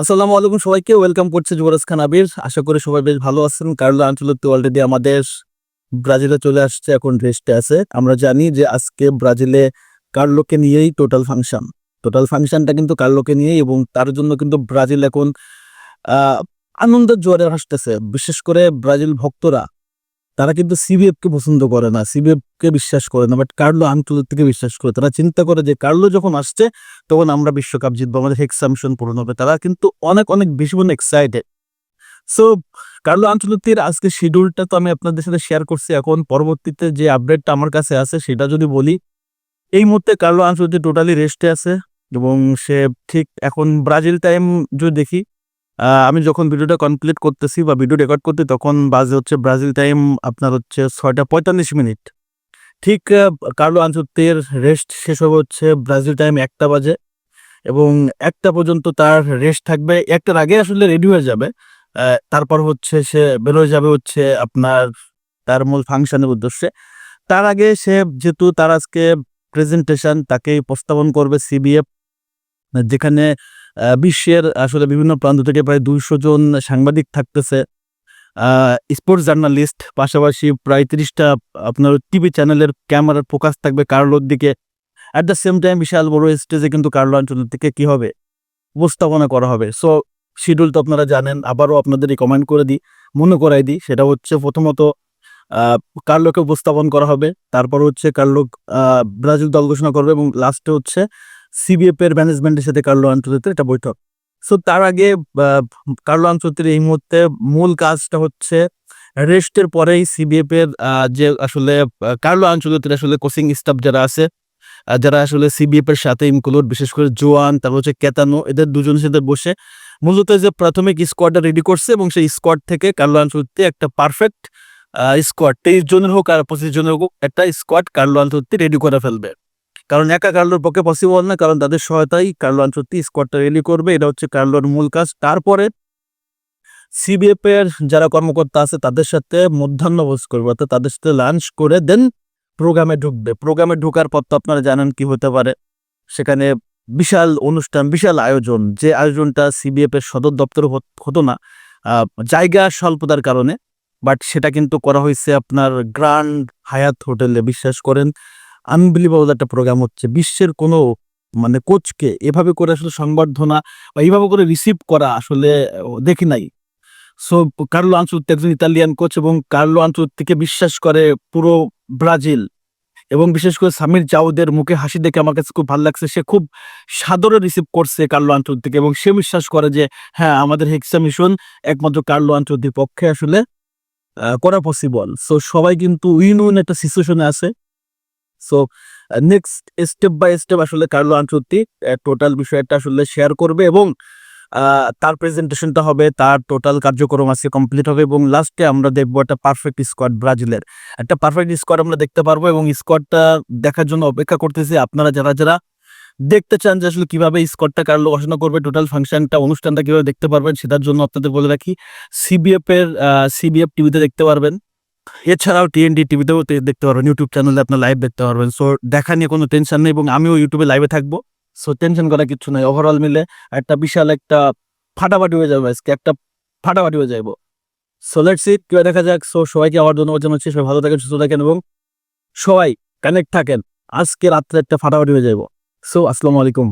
আসসালামু আলাইকুম সবাইকে ওয়েলকাম করছে যুবরাজ খান আবির। আশা করি সবাই বেশ ভালো আছেন। কার্লো তো অলরেডি আমাদের ব্রাজিলে চলে আসছে, এখন রেস্টে আছে। আমরা জানি যে আজকে ব্রাজিলে কার্লোকে নিয়েই টোটাল ফাংশন টোটাল ফাংশনটা কিন্তু কার্লোকে নিয়েই এবং তার জন্য কিন্তু ব্রাজিল এখন আনন্দের জোয়ারে হাসতেছে বিশেষ করে ব্রাজিল ভক্তরা তারা কিন্তু সিবিএফ কে পছন্দ করে না সিবিএফ কে বিশ্বাস করে না বাট কার্লো আঞ্চলত্তিকে বিশ্বাস করে। তারা চিন্তা করে যে কার্লো যখন আসছে, তখন আমরা বিশ্বকাপ জিতবো, আমাদের হেক্সামশন পূরণ হবে। তারা কিন্তু অনেক অনেক বেশি মনে এক্সাইটেড সো কার্লো আঞ্চলতির আজকে শিডিউলটা তো আমি আপনাদের সাথে শেয়ার করছি। এখন পরবর্তীতে যে আপডেটটা আমার কাছে আছে, সেটা যদি বলি, এই মুহূর্তে কার্লো আঞ্চলতি টোটালি রেস্টে আছে এবং সে ঠিক এখন ব্রাজিল টাইম যদি দেখি আমি যখন ভিডিওটা কমপ্লিট করতেছি বা ভিডিও রেকর্ড করতে, তখন বাজে হচ্ছে ব্রাজিল টাইম আপনার হচ্ছে ছয়টা পঁয়তাল্লিশ মিনিট ঠিক কার্লো আঞ্চলতির রেস্ট শেষ হবে হচ্ছে ব্রাজিল টাইম একটা বাজে এবং একটা পর্যন্ত তার রেস্ট থাকবে। একটার আগে আসলে রেডি হয়ে যাবে তারপর হচ্ছে সে বেরোয় যাবে হচ্ছে আপনার তার মূল ফাংশনের উদ্দেশ্যে। তার আগে সে যেহেতু তার আজকে প্রেজেন্টেশন তাকে উপস্থাপন করবে সিবিএফ যেখানে বিশ্বের আসলে বিভিন্ন প্রান্ত থেকে প্রায় দুইশো জন সাংবাদিক থাকতেছে। স্পোর্টস জার্নালিস্ট পাশাপাশি প্রায় তিরিশটা আপনার টিভি চ্যানেলের ক্যামেরার ফোকাস থাকবে কার্লোর দিকে। অ্যাট দ্য সেম টাইম বিশাল বড় স্টেজে কিন্তু কার্লো অঞ্চলের থেকে কি হবে? উপস্থাপনা করা হবে। সো শিডিউল তো আপনারা জানেন আবারও আপনাদের কমেন্ট করে দিই মনে করাই দিই সেটা হচ্ছে প্রথমত কার্লোকে উপস্থাপন করা হবে তারপর হচ্ছে কার্লো আহ, ব্রাজিল দল ঘোষণা করবে এবং লাস্টে হচ্ছে সিবিএফ এর ম্যানেজমেন্টের সাথে কার্লো আঞ্চলিকের একটা বৈঠক। সো তার আগে কার্লো আঞ্চলিকের এই মুহূর্তে মূল কাজটা হচ্ছে রেস্টের পরেই সিবিএফ এর যে আসলে কার্লো আঞ্চলিকের আসলে কোচিং স্টাফ যারা আছে যারা আসলে সিবিএফ এর সাথে ইনক্লুড বিশেষ করে জোয়ান, তারপর হচ্ছে কেতানো, এদের দুজনের সাথে বসে মূলত যে প্রাথমিক স্কোয়াডটা রেডি করছে এবং সেই স্কোয়াড থেকে কার্লো আনচুত্তি একটা পারফেক্ট স্কোয়াড তেইশ জনের হোক আর পঁচিশ জনের হোক, একটা স্কোয়াড কার্লো আনচুত্তি রেডি করে ফেলবে। কারণ একা কার্লোর পক্ষে পসিবল না, কারণ তাদের সহায়তাই কার্লো আনচুত্তি স্কোয়াডটা রেডি করবে, এটা হচ্ছে কার্লোর মূল কাজ। তারপরে সিবিএফ এর যারা কর্মকর্তা আছে, তাদের সাথে মধ্যাহ্নভোজ করবে, অর্থাৎ তাদের সাথে লাঞ্চ করে দেন প্রোগ্রামে ঢুকবে। প্রোগ্রামে ঢোকার পর তো আপনারা জানেন কি হতে পারে। সেখানে বিশাল অনুষ্ঠান, বিশাল আয়োজন। যে আয়োজনটা সিবিএফ এর সদর দপ্তরে হত- হতো না জায়গা স্বল্পতার কারণে। বাট সেটা কিন্তু করা হয়েছে আপনার গ্র্যান্ড হায়াত হোটেলে বিশ্বাস করেন। আনবিলিভেবল একটা প্রোগ্রাম হচ্ছে। বিশ্বের কোনো মানে কোচকে এভাবে করে আসলে সংবর্ধনা বা এইভাবে করে রিসিভ করা আসলে দেখি নাই। সো কার্লো আনচুত্তি একজন ইতালিয়ান কোচ এবং কার্লো আনচুত্তিকে বিশ্বাস করে পুরো ব্রাজিল এবং বিশেষ করে সামির জাউদের মুখে হাসি দেখে আমার কাছে খুব ভালো লাগছে। সে খুব সাদরে রিসিভ করছে কার্লো আঞ্চলিক এবং সে বিশ্বাস করে যে হ্যাঁ আমাদের হেক্সা মিশন একমাত্র কার্লো আঞ্চলিক পক্ষে আসলে করা পসিবল সো সবাই কিন্তু উইন উইন একটা সিচুয়েশনে আছে। So next step by step আসলে কার্লো আঞ্চলিক টোটাল বিষয়টা আসলে শেয়ার করবে এবং তার প্রেজেন্টেশনটা হবে, তার টোটাল কার্যক্রম আজকে কমপ্লিট হবে এবং লাস্টে আমরা দেখব একটা পারফেক্ট স্কোয়াড ব্রাজিলের। একটা পারফেক্ট স্কোয়াড আমরা দেখতে পারব এবং স্কোয়াডটা দেখার জন্য অপেক্ষা করতেছি আপনারা যারা যারা দেখতে চান যে আসলে কীভাবে স্কোয়াডটা কার্লো ঘোষণা করবে টোটাল ফাংশনটা অনুষ্ঠানটা কীভাবে দেখতে পারবেন সেটার জন্য আপনাদের বলে রাখি। সিবিএফ এর সিবিএফ টিভিতে দেখতে পারবেন। এছাড়াও টিএনডি টিভিতেও দেখতে পারবেন ইউটিউব চ্যানেলে আপনার লাইভ দেখতে পারবেন। সো দেখা নিয়ে কোনো টেনশন নেই এবং আমিও ইউটিউবে লাইভে থাকব। সো টেনশন করা কিছু নাই। ওভারঅল মিলে একটা বিশাল একটা ফাটাফাটি হয়ে যাবে আজকে, একটা ফাটাফাটি হয়ে যাইব। সো লেটস ইট কীভাবে দেখা যাক। সো সবাইকে আবার ধন্যবাদ জানাচ্ছি। সবাই ভালো থাকেন, সুস্থ থাকেন এবং সবাই কানেক্ট থাকেন। আজকে রাত্রে একটা ফাটাফাটি হয়ে যাইব। সো আসসালামু আলাইকুম।